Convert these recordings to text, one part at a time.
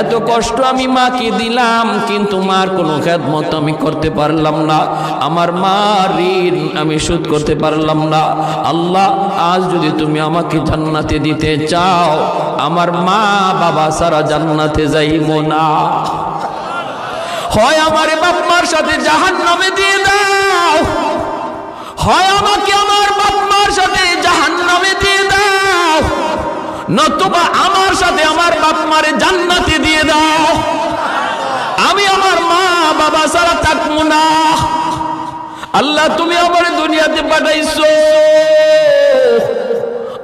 এত কষ্ট আমি মাকে দিলাম, কিন্তু মার কোনো খেদমত আমি করতে পারলাম না। আমার মা ঋণ আমি শোধ করতে পারলাম না। আল্লাহ, আজ যদি তুমি আমাকে জান্নাতে দিতে চাও, আমার মা বাবা সারা জান্নাতে যাইব না। হয় আমার বাপ মার সাথে জাহান নামে দিয়ে দাও, হয় আমাকে আমার বাপ মার সাথে জাহান নামে দিয়ে নতুবা আমার সাথে আমার বাপ মারে জান্নাতে দিয়ে দাও। আমি আমার মা, বাবা সারা থাকব না। আল্লাহ, তুমি আমার দুনিয়াতে পাঠাইছো।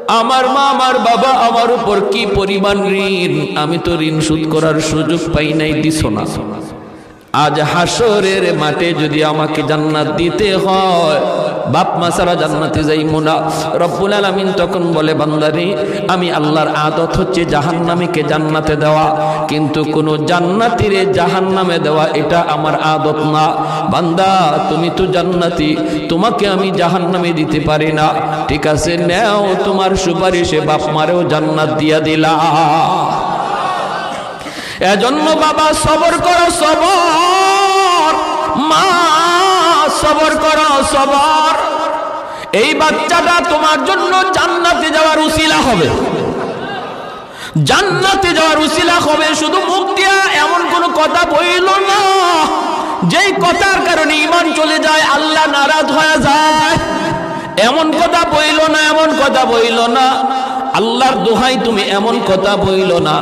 আমার মা, আমার বাবা আমার উপর কি পরিমাণ ঋণ? আমি তো ঋণ শোধ করার সুযোগ পাই নাই, দিছ না। আজ হাসরের মাঠে যদি আমাকে জান্নাত দিতে হয় বাপ মা সারা জান্নাতে যাই মোনা রব্বুল আলামিন তখন বলে, বান্দারে, আমি আল্লাহর আদত হচ্ছে জাহান্নামীকে জান্নাতে দেওয়া। কিন্তু কোনো জান্নাতিরে জাহান্নামে দেওয়া, এটা আমার আদত না। বান্দা, তুমি তো জান্নাতি, তোমাকে আমি জাহান্নামে দিতে পারি না। ঠিক আছে, নেও তোমার সুপারিশে বাপ মারেও জান্নাত দিয়া দিলা। এজন্য বাবা, সবর করো, সবর। মা, সবর করো, সবর। এই বাচ্চাটা তোমার জন্য জান্নাতে যাওয়ার উসিলা হবে। জান্নাতে যাওয়ার উসিলা হবে, শুধু মুখ দিয়া এমন কোনো কথা বইল না। যেই কথার কারণে ইমান চলে যায়, আল্লাহ নারাজ হয়ে যায়। এমন কথা বইল না, এমন কথা বইল না। আল্লাহর দোহাই তুমি এমন কথা বইল না।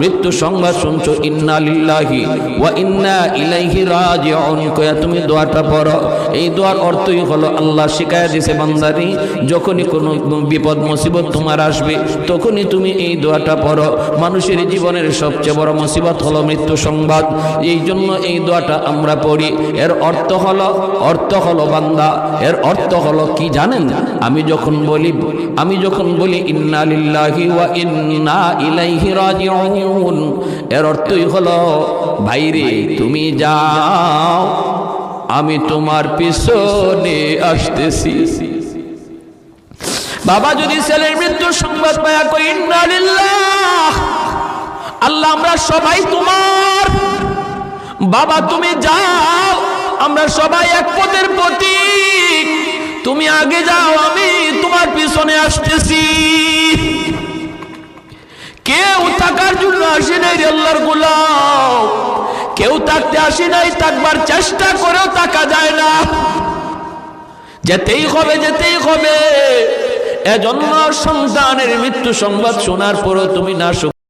মৃত্যু সংবাদ শুনছো, ইন্না লিল্লাহি ওয়া ইন্না ইলাইহি রাজিউন। কয়া, তুমি দোয়াটা পড়ো। এই দোয়ার অর্থই হলো, আল্লাহ শিখায় দিয়েছে বান্দারি, যখনই কোনো বিপদ, মুসিবত তোমার আসবে, তখনই তুমি এই দোয়াটা পড়ো। মানুষের জীবনের সবচেয়ে বড় মুসিবত হলো মৃত্যু সংবাদ। এই জন্য এই দোয়াটা আমরা পড়ি। এর অর্থ হলো অর্থ হলো বান্দা, এর অর্থ হলো কি জানেন? আমি যখন বলি, আমি যখন বলি, ইন্না লিল্লাহি এর অর্থই হলো, ভাইরে, তুমি যাও, আমি তোমার পিছনে আসতেছি। বাবা, যদি ছেলের সংবাদ আল্লাহ, আমরা সবাই তোমার। বাবা, তুমি যাও, আমরা সবাই এক পদের প্রতীক। তুমি আগে যাও, আমি তোমার পিছনে আসতেছি। থাকার জন্য আসি নাই আল্লাহর গোলাম। কেউ থাকতে আসি নাই, থাকবার চেষ্টা করেও থাকা যায় না। যেতেই হবে যেতেই হবে। এজন্য সন্তানের মৃত্যু সংবাদ শোনার পরও তুমি না